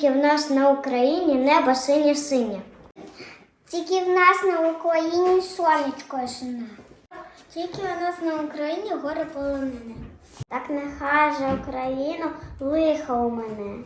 Тільки в нас на Україні небо синє синє. Тільки в нас на Україні сонечко сине. Тільки в нас на Україні горе полонене. Так нехай же Україну лихо у мене.